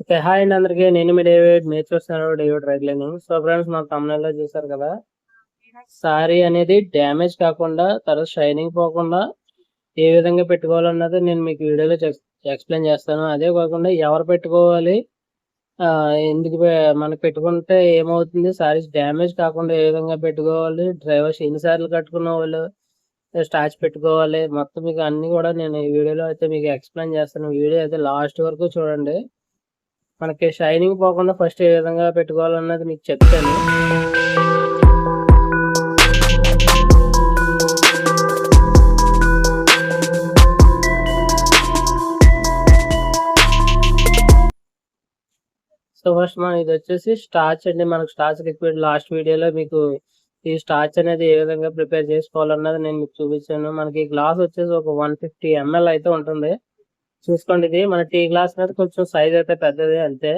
Okay hi అండి అందరికీ. నేను మీ డేవిడ్ మీరు చూస్తున్నారు డేవిడ్ రైట్లైన్ సో ఫ్రెండ్స్ మన తమిళలో చూసారు కదా? సారీ అనేది డ్యామేజ్ కాకుండా తర్వాత షైనింగ్ పోకుండా ఏ విధంగా పెట్టుకోవాలన్నది నేను మీకు వీడియోలో ఎక్స్ప్లెయిన్ చేస్తాను. అదే కాకుండా ఎవరు పెట్టుకోవాలి ఆ, ఎందుకు మనకు పెట్టుకుంటే ఏమవుతుంది? సారీస్ డ్యామేజ్ కాకుండా ఏ విధంగా పెట్టుకోవాలి? డ్రైవర్స్ ఎన్నిసార్లు కట్టుకున్న వాళ్ళు స్టాచ్ పెట్టుకోవాలి? మొత్తం మీకు అన్ని కూడా నేను ఈ వీడియోలో అయితే మీకు ఎక్స్ప్లెయిన్ చేస్తాను. వీడియో అయితే లాస్ట్ వరకు చూడండి. మనకి షైనింగ్ పోకుండా ఫస్ట్ ఏ విధంగా పెట్టుకోవాలన్నది మీకు చెప్తాను. సో ఫస్ట్ మనం ఇది వచ్చేసి స్టార్చ్ అండి. మనకు స్టార్చ్ లిక్విడ్ లాస్ట్ వీడియోలో మీకు ఈ స్టార్చ్ అనేది ఏ విధంగా ప్రిపేర్ చేసుకోవాలన్నది నేను మీకు చూపించాను. మనకి గ్లాస్ వచ్చేసి ఒక వన్ ఫిఫ్టీ ఎంఎల్ అయితే ఉంటుంది. చూసుకోండి ఇది మన టీ గ్లాస్ మీద కొంచెం సైజ్ అయితే పెద్దది అంతే.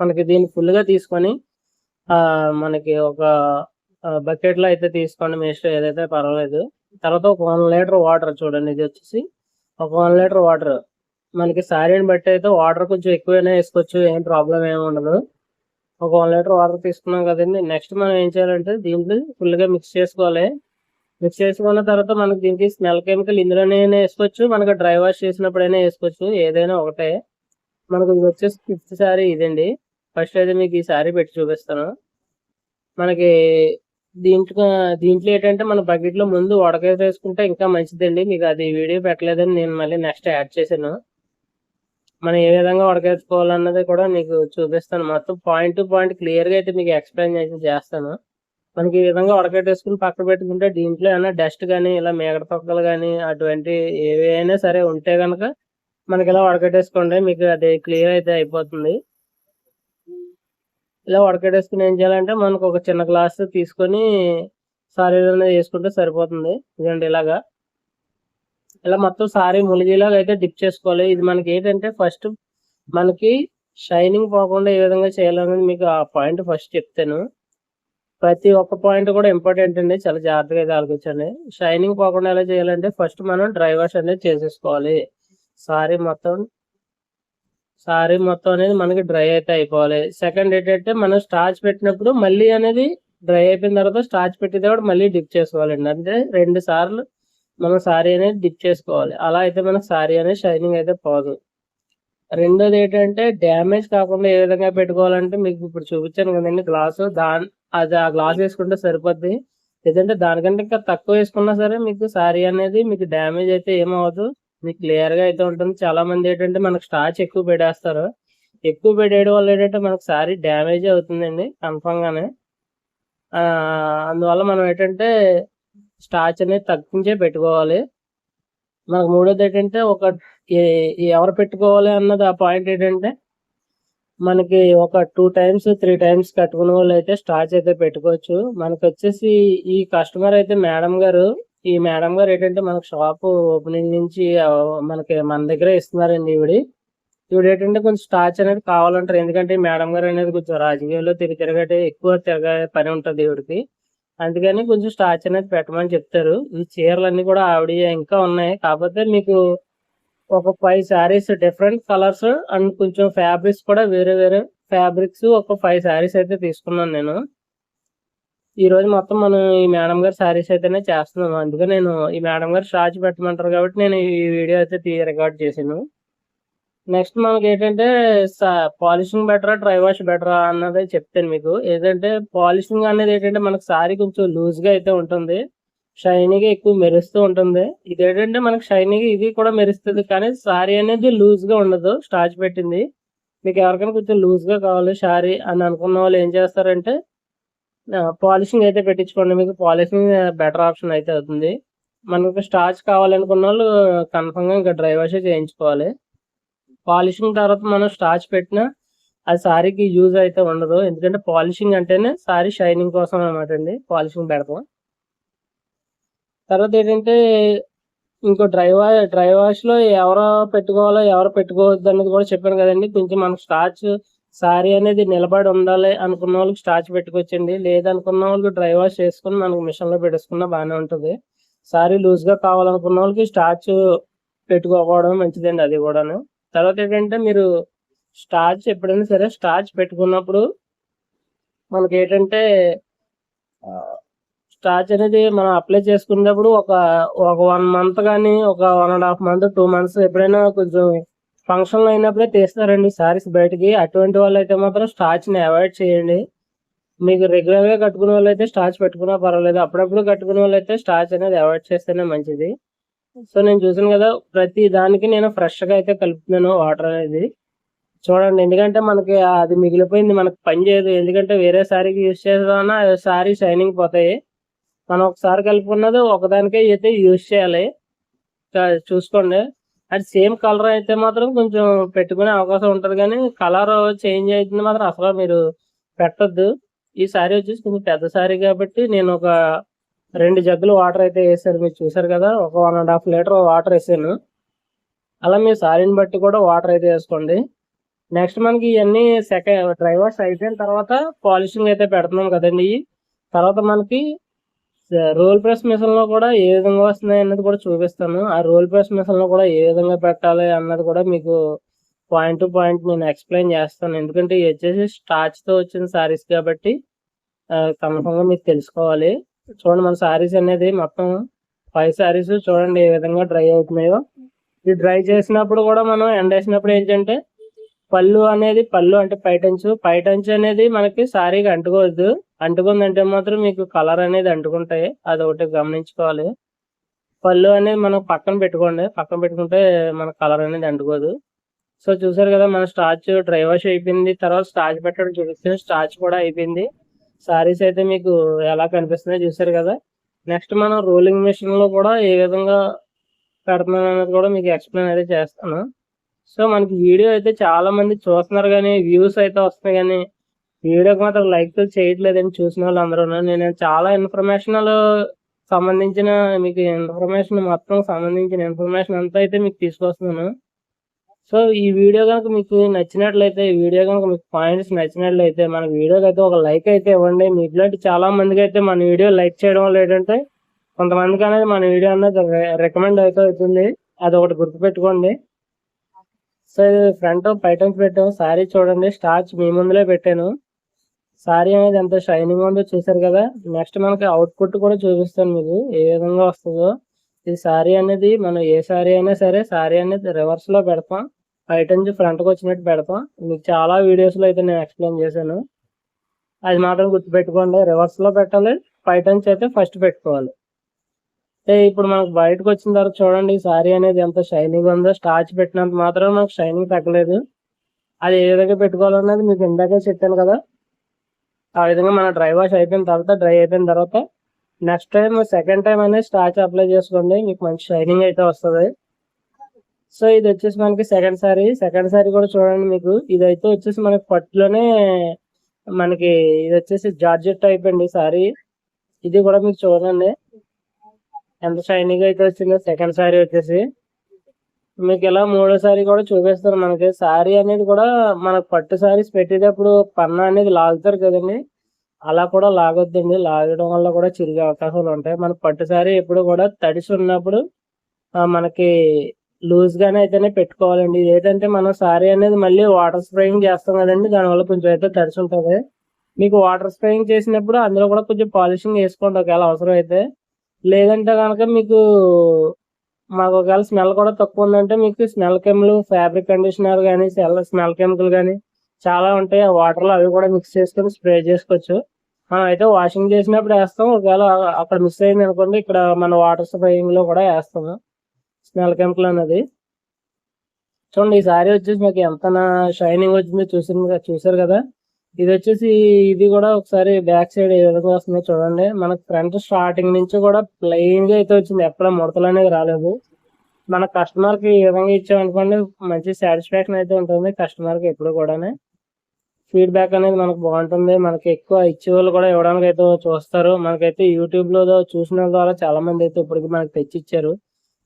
మనకి దీన్ని ఫుల్గా గా తీసుకొని ఆ మనకి ఒక బకెట్లో అయితే తీసుకోండి మీ ఇష్టం ఏదైతే పర్వాలేదు. తర్వాత ఒక వన్ లీటర్ వాటర్ చూడండి ఇది వచ్చేసి ఒక వన్ లీటర్ వాటర్ మనకి శారీని బట్టి అయితే వాటర్ కొంచెం ఎక్కువైనా వేసుకోవచ్చు ఏం ప్రాబ్లం ఏమి ఉండదు. ఒక వన్ లీటర్ వాటర్ తీసుకున్నాం కదండి నెక్స్ట్ మనం ఏం చేయాలంటే దీంట్లో ఫుల్గా గా మిక్స్ చేసుకోవాలి. మిక్స్ చేసుకున్న తర్వాత మనకి దీనికి స్మెల్ కెమికల్ ఇందులోనే వేసుకోవచ్చు మనకి డ్రై వాష్ చేసినప్పుడైనా వేసుకోవచ్చు ఏదైనా ఒకటే. మనకు ఇది వచ్చేసి ఫిఫ్త్ శారీ ఇదండి. ఫస్ట్ అయితే మీకు ఈ శారీ పెట్టి చూపిస్తాను. మనకి దీంట్లో దీంట్లో ఏంటంటే మన బకెట్లో ముందు ఉడకేసి వేసుకుంటే ఇంకా మంచిదండి. మీకు అది వీడియో పెట్టలేదని నేను మళ్ళీ నెక్స్ట్ యాడ్ చేశాను. మనం ఏ విధంగా ఉడకేసుకోవాలన్నది కూడా మీకు చూపిస్తాను. మొత్తం పాయింట్ టు పాయింట్ క్లియర్గా అయితే మీకు ఎక్స్ప్లెయిన్ చేసి చేస్తాను. మనకి ఈ విధంగా ఉడకట్టేసుకుని పక్కన పెట్టుకుంటే దీంట్లో ఏమైనా డస్ట్ కానీ ఇలా మేకడ తొక్కలు కానీ అటువంటి ఏవి అయినా సరే ఉంటే కనుక మనకి ఇలా ఉడకట్టేసుకోండి మీకు అది క్లియర్ అయితే అయిపోతుంది. ఇలా ఉడకట్టేసుకుని ఏం చేయాలంటే మనకు ఒక చిన్న గ్లాస్ తీసుకొని సారీ అనేది వేసుకుంటే సరిపోతుంది. ఇదండి ఇలాగా. ఇలా మొత్తం సారీ ములిగేలాగా అయితే డిప్ చేసుకోవాలి. ఇది మనకి ఏంటంటే ఫస్ట్ మనకి షైనింగ్ పోకుండా ఏ విధంగా చేయాలనేది మీకు ఆ పాయింట్ ఫస్ట్ చెప్తాను. ప్రతి ఒక్క పాయింట్ కూడా ఇంపార్టెంట్ అండి. చాలా జాగ్రత్తగా అయితే ఆలోచించండి. షైనింగ్ పోకుండా ఎలా చేయాలంటే ఫస్ట్ మనం డ్రై వాష్ అనేది చేసేసుకోవాలి. సారీ మొత్తం సారీ మొత్తం అనేది మనకి డ్రై అయితే అయిపోవాలి. సెకండ్ ఏంటంటే మనం స్టార్చ్ పెట్టినప్పుడు మళ్ళీ అనేది డ్రై అయిపోయిన తర్వాత స్టార్చ్ పెట్టితే కూడా మళ్ళీ డిప్ చేసుకోవాలండి. అంటే రెండు సార్లు మనం సారీ అనేది డిప్ చేసుకోవాలి. అలా అయితే మనకు సారీ అనేది షైనింగ్ అయితే పోదు. రెండోది ఏంటంటే డ్యామేజ్ కాకుండా ఏ విధంగా పెట్టుకోవాలంటే మీకు ఇప్పుడు చూపించాను కదండి గ్లాసు. దాని అది ఆ గ్లాస్ వేసుకుంటే సరిపోద్ది. లేదంటే దానికంటే ఇంకా తక్కువ వేసుకున్నా సరే మీకు సారీ అనేది మీకు డ్యామేజ్ అయితే ఏమవ్వదు. మీకు క్లియర్గా అయితే ఉంటుంది. చాలా మంది ఏంటంటే మనకు స్టార్చ్ ఎక్కువ పెట్టేస్తారు. ఎక్కువ పెట్టేయడం వల్ల ఏంటంటే మనకు సారీ డ్యామేజ్ అవుతుందండి కన్ఫామ్ గానే. అందువల్ల మనం ఏంటంటే స్టార్చ్ అనేది తగ్గించే పెట్టుకోవాలి. మనకు మూడోది ఏంటంటే ఒక ఎవరు పెట్టుకోవాలి అన్నది ఆ పాయింట్ ఏంటంటే మనకి ఒక టూ టైమ్స్ త్రీ టైమ్స్ కట్టుకునే వాళ్ళు అయితే స్టార్చ్ అయితే పెట్టుకోవచ్చు. మనకు వచ్చేసి ఈ కస్టమర్ అయితే మేడం గారు ఈ మేడం గారు ఏంటంటే మనకు షాప్ ఓపెనింగ్ నుంచి మనకి మన దగ్గర ఇస్తున్నారండి ఈవిడ. ఈవిడ ఏంటంటే కొంచెం స్టార్చ్ అనేది కావాలంటారు. ఎందుకంటే ఈ మేడం గారు అనేది కొంచెం రాజకీయాల్లో తిరిగి తిరగటే ఎక్కువ తిరగే పని ఉంటుంది ఈవిడికి. అందుకని కొంచెం స్టార్చ్ అనేది పెట్టమని చెప్తారు. ఈ చీరలన్నీ కూడా ఆవిడ ఇంకా ఉన్నాయి. కాకపోతే మీకు ఒక five saris different colours and కొంచెం ఫ్యాబ్రిక్స్ కూడా వేరే వేరే ఫ్యాబ్రిక్స్ ఒక ఫైవ్ శారీస్ అయితే తీసుకున్నాను నేను. ఈరోజు మొత్తం మనం ఈ మేడం గారి శారీస్ అయితేనే చేస్తున్నాము. అందుకే నేను ఈ మేడం గారు షార్జ్ పెట్టమంటారు కాబట్టి నేను ఈ వీడియో అయితే రికార్డ్ చేశాను. నెక్స్ట్ మనకి ఏంటంటే పాలిషింగ్ బెటరా డ్రై వాష్ బెటరా అన్నది చెప్తాను మీకు. ఏదంటే పాలిషింగ్ అనేది ఏంటంటే మనకు సారీ కొంచెం లూజ్గా అయితే ఉంటుంది. షైనీగా ఎక్కువ మెరుస్తూ ఉంటుంది. ఇది ఏంటంటే మనకు షైనీగా ఇది కూడా మెరుస్తుంది. కానీ సారీ అనేది లూజ్గా ఉండదు. స్టార్చ్ పెట్టింది. మీకు ఎవరికైనా కొంచెం లూజ్గా కావాలి సారీ అని అనుకున్న వాళ్ళు ఏం చేస్తారంటే పాలిషింగ్ అయితే పెట్టించుకోండి. మీకు పాలిషింగ్ బెటర్ ఆప్షన్ అయితే అవుతుంది. మనకు స్టార్చ్ కావాలనుకున్న వాళ్ళు కన్ఫర్మ్గా ఇంకా డ్రై వాష్ చేయించుకోవాలి. పాలిషింగ్ తర్వాత మనం స్టార్చ్ పెట్టినా అది సారీకి యూజ్ అయితే ఉండదు. ఎందుకంటే పాలిషింగ్ అంటేనే సారీ షైనింగ్ కోసం అనమాట అండి. పాలిషింగ్ పెడతాం. తర్వాత ఏంటంటే ఇంకో డ్రై వాష్ డ్రై వాష్లో ఎవరు పెట్టుకోవాలో ఎవరు పెట్టుకోవద్దు అన్నది కూడా చెప్పాను కదండి. కొంచెం మనకు స్టార్చ్ సారీ అనేది నిలబడి ఉండాలి అనుకున్న వాళ్ళకి స్టార్చ్ పెట్టుకోవచ్చండి. లేదనుకున్న వాళ్ళకి డ్రై వాష్ చేసుకుని మనకు మిషన్లో పెట్టేసుకున్నా బాగానే ఉంటుంది. సారీ లూజ్గా కావాలనుకున్న వాళ్ళకి స్టార్చ్ పెట్టుకోకపోవడం మంచిదండి అది కూడాను. తర్వాత ఏంటంటే మీరు స్టార్చ్ ఎప్పుడైనా సరే స్టార్చ్ పెట్టుకున్నప్పుడు మనకి ఏంటంటే స్టార్చ్ అనేది మనం అప్లై చేసుకునేటప్పుడు ఒక ఒక వన్ మంత్ కానీ ఒక one and half month two months ఎప్పుడైనా కొంచెం ఫంక్షన్లు అయినప్పుడే తీస్తారండి. సారీస్ బయటికి. అటువంటి వాళ్ళు అయితే మాత్రం స్టార్చ్ని అవాయిడ్ చేయండి. మీకు రెగ్యులర్గా కట్టుకునే వాళ్ళు అయితే స్టార్చ్ పెట్టుకున్నా పర్వాలేదు. అప్పుడప్పుడు కట్టుకునే వాళ్ళు అయితే స్టార్చ్ అనేది అవాయిడ్ చేస్తేనే మంచిది. సో నేను చూసాను కదా ప్రతి దానికి నేను ఫ్రెష్గా అయితే కలుపుతున్నాను వాటర్ అనేది. చూడండి ఎందుకంటే మనకి అది మిగిలిపోయింది. మనకు పని చేయదు. ఎందుకంటే వేరే శారీకి యూజ్ చేద్దామన్నా శారీ షైనింగ్ పోతాయి. మనం ఒకసారి కలుపుకున్నది ఒకదానికే అయితే యూజ్ చేయాలి. చూసుకోండి. అది సేమ్ కలర్ అయితే మాత్రం కొంచెం పెట్టుకునే అవకాశం ఉంటుంది కానీ కలర్ చేంజ్ అవుతుంది మాత్రం అసలు మీరు పెట్టద్దు. ఈ శారీ వచ్చేసి కొంచెం పెద్ద శారీ కాబట్టి నేను ఒక రెండు జగ్గులు వాటర్ అయితే వేసాను. మీరు చూసారు కదా ఒక one and half litre water వేసాను. అలా మీ శారీని బట్టి కూడా వాటర్ అయితే వేసుకోండి. నెక్స్ట్ మనకి ఇవన్నీ సెకండ్ డ్రైవర్స్ అయిపోయిన తర్వాత పాలిషింగ్ అయితే పెడుతున్నాం కదండి. తర్వాత మనకి రోల్ ప్రెస్ మిషన్లో కూడా ఏ విధంగా వస్తున్నాయి అన్నది కూడా చూపిస్తాను. ఆ రోల్ ప్రెస్ మిషన్లో కూడా ఏ విధంగా పెట్టాలి అన్నది కూడా మీకు పాయింట్ టు పాయింట్ నేను ఎక్స్ప్లెయిన్ చేస్తాను. ఎందుకంటే ఇది వచ్చేసి స్టార్చ్తో వచ్చిన సారీస్ కాబట్టి కన్ఫర్మ్గా మీకు తెలుసుకోవాలి. చూడండి మన సారీస్ అనేది మొత్తం ఫైవ్ సారీస్ చూడండి ఏ విధంగా డ్రై అవుతున్నాయో. ఇది డ్రై చేసినప్పుడు కూడా మనం ఎండేసినప్పుడు ఏంటంటే పళ్ళు అనేది పళ్ళు అంటే పైటంచు. పైటంచు అనేది మనకి సారీగా అంటుకోవద్దు. అంటుకుందంటే మాత్రం మీకు కలర్ అనేది అంటుకుంటాయి. అది ఒకటి గమనించుకోవాలి. పళ్ళు అనేది మనం పక్కన పెట్టుకోండి. పక్కన పెట్టుకుంటే మన కలర్ అనేది అంటుకోదు. సో చూసారు కదా మన స్టార్చ్ డ్రై వాష్ అయిపోయింది. తర్వాత స్టార్చ్ పెట్టడం చూపిస్తే స్టార్చ్ కూడా అయిపోయింది. సారీస్ అయితే మీకు ఎలా కనిపిస్తున్నాయో చూసారు కదా. నెక్స్ట్ మనం రోలింగ్ మిషన్లో కూడా ఏ విధంగా పెడుతున్నాను అనేది కూడా మీకు ఎక్స్ప్లెయిన్ అయితే చేస్తాను. సో మనకి వీడియో అయితే చాలా మంది చూస్తున్నారు కానీ వ్యూస్ అయితే వస్తున్నాయి కానీ వీడియోకి మాత్రం లైక్ చేయట్లేదని చూసిన వాళ్ళు అందరూ నేను చాలా ఇన్ఫర్మేషనల్ సంబంధించిన మీకు ఇన్ఫర్మేషన్ మొత్తం సంబంధించిన ఇన్ఫర్మేషన్ అంతా అయితే మీకు తీసుకొస్తున్నాను. సో ఈ వీడియో కనుక మీకు నచ్చినట్లయితే ఈ వీడియో కనుక మీకు పాయింట్స్ నచ్చినట్లయితే మన వీడియోకి అయితే ఒక లైక్ అయితే ఇవ్వండి. మీ ఇట్లాంటి చాలా మందికి అయితే మన వీడియో లైక్ చేయడం వల్ల ఏంటంటే కొంతమందికి అనేది మన వీడియో అనేది రికమెండ్ అయితే అవుతుంది. అది ఒకటి గుర్తుపెట్టుకోండి. సో ఇది ఫ్రంట్ పైటమ్స్ పెట్టాము సారీ చూడండి స్టార్చ్ మీ ముందులే పెట్టాను. సారీ అనేది ఎంత షైనింగ్ ఉందో చూసారు కదా. నెక్స్ట్ మనకి అవుట్పుట్ కూడా చూపిస్తాను మీకు ఏ విధంగా వస్తుందో. ఈ సారీ అనేది మనం ఏ సారీ అయినా సరే సారీ అనేది రివర్స్లో పెడతాం. బయట నుంచి ఫ్రంట్కి వచ్చినట్టు పెడతాం. మీకు చాలా వీడియోస్లో అయితే నేను ఎక్స్ప్లెయిన్ చేశాను. అది మాత్రం గుర్తుపెట్టుకోండి రివర్స్లో పెట్టాలి బయట నుంచి అయితే ఫస్ట్ పెట్టుకోవాలి. అంటే ఇప్పుడు మనకు బయటకు వచ్చిన తర్వాత చూడండి ఈ సారీ అనేది ఎంత షైనింగ్ ఉందో. స్టార్చ్ పెట్టినంత మాత్రం మనకు షైనింగ్ తగ్గలేదు. అది ఏ విధంగా పెట్టుకోవాలన్నది మీకు ఇందాకే చెప్పాను కదా. ఆ విధంగా మన డ్రై వాష్ అయిపోయిన తర్వాత డ్రై అయిపోయిన తర్వాత నెక్స్ట్ టైం సెకండ్ టైం అనేది స్టార్చ్ అప్లై చేసుకోండి. మీకు మంచి షైనింగ్ అయితే వస్తుంది. సో ఇది వచ్చేసి మనకి సెకండ్ సారీ సెకండ్ సారీ కూడా చూడండి మీకు. ఇది అయితే వచ్చేసి మనకి పట్టులోనే మనకి ఇది వచ్చేసి జార్జెట్ టైప్ అండి సారీ ఇది కూడా మీకు చూడండి. ఎంత షైనింగ్ అయితే వచ్చిందో సెకండ్ సారీ వచ్చేసి. మీకు ఇలా మూడో సారీ కూడా చూపిస్తారు మనకి. సారీ అనేది కూడా మనకు పట్టు సారీస్ పెట్టేటప్పుడు పన్నా అనేది లాగుతారు కదండి. అలా కూడా లాగొద్దండి. లాగడం వల్ల కూడా చిరిగే అవకాశాలు ఉంటాయి. మన పట్టు సారీ ఎప్పుడు కూడా తడిసి ఉన్నప్పుడు మనకి లూజ్ గానే అయితేనే పెట్టుకోవాలండి. ఇది మనం సారీ అనేది మళ్ళీ వాటర్ స్ప్రేయింగ్ చేస్తాం కదండి. దానివల్ల కొంచెం అయితే తడిసి ఉంటుంది. మీకు వాటర్ స్ప్రేయింగ్ చేసినప్పుడు అందులో కూడా కొంచెం పాలిషింగ్ వేసుకోండి. ఒకవేళ అవసరం అయితే. లేదంటే కనుక మీకు మాకు ఒకవేళ స్మెల్ కూడా తక్కువ ఉందంటే మీకు స్మెల్ కెమికల్ ఫ్యాబ్రిక్ కండిషనర్ కానీ స్మెల్ కెమికల్ కానీ చాలా ఉంటాయి. ఆ వాటర్లో అవి కూడా మిక్స్ చేసుకొని స్ప్రే చేసుకోవచ్చు. మనం అయితే వాషింగ్ చేసినప్పుడు వేస్తాం. ఒకవేళ అక్కడ మిస్ అయింది అనుకోండి ఇక్కడ మన వాటర్ స్ప్రేయింగ్లో కూడా వేస్తాము. స్మెల్ కెమికల్ అనేది చూడండి ఈ సారీ వచ్చేసి మీకు ఎంత షైనింగ్ వచ్చిందో చూసింది చూసారు కదా. ఇది వచ్చేసి ఇది కూడా ఒకసారి బ్యాక్ సైడ్ ఏ విధంగా వస్తుందో చూడండి. మనకు ఫ్రంట్ స్టార్టింగ్ నుంచి కూడా ప్లెయిన్గా అయితే వచ్చింది. ఎక్కడ ముడతలు అనేది రాలేదు. మన కస్టమర్కి ఈ విధంగా ఇచ్చామనుకోండి మంచి సాటిస్ఫాక్షన్ అయితే ఉంటుంది కస్టమర్కి ఎప్పుడు కూడా ఫీడ్బ్యాక్ అనేది మనకు బాగుంటుంది. మనకి ఎక్కువ ఇచ్చే వాళ్ళు కూడా ఇవ్వడానికి అయితే చూస్తారు. మనకైతే యూట్యూబ్లో చూసిన వాళ్ళ ద్వారా చాలా మంది అయితే ఇప్పటికి మనకి తెచ్చి ఇచ్చారు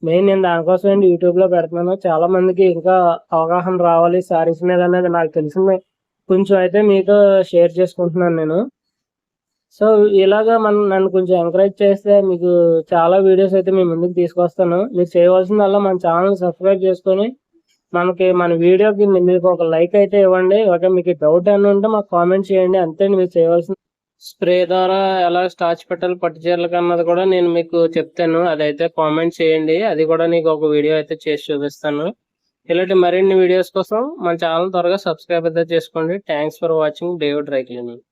మెయిన్ నేను దానికోసం యూట్యూబ్లో పెడుతున్నాను. చాలా మందికి ఇంకా అవగాహన రావాలి. సారీస్ మీద అనేది నాకు తెలిసింది. కొంచెం అయితే మీతో షేర్ చేసుకుంటున్నాను నేను. సో ఇలాగా మనం నన్ను కొంచెం ఎంకరేజ్ చేస్తే మీకు చాలా వీడియోస్ అయితే మీ ముందుకు తీసుకొస్తాను. మీరు చేయవలసిందల్లా మన ఛానల్ సబ్స్క్రైబ్ చేసుకొని మనకి మన వీడియోకి మీకు ఒక లైక్ అయితే ఇవ్వండి. ఓకే మీకు డౌట్ అని ఉంటే మాకు కామెంట్ చేయండి. అంతే మీరు చేయవలసిన స్ప్రే ద్వారా ఎలా స్టార్చ్ పెట్టాలి పట్టు చీరలకు అన్నది కూడా నేను మీకు చెప్తాను. అదైతే కామెంట్ చేయండి. అది కూడా నీకు ఒక వీడియో అయితే చేసి చూపిస్తాను. ఇలాంటి మరిన్ని వీడియోస్ కోసం మన ఛానల్ త్వరగా సబ్స్క్రైబ్ అయితే చేసుకోండి. Thanks for watching David రైక్లినింగ్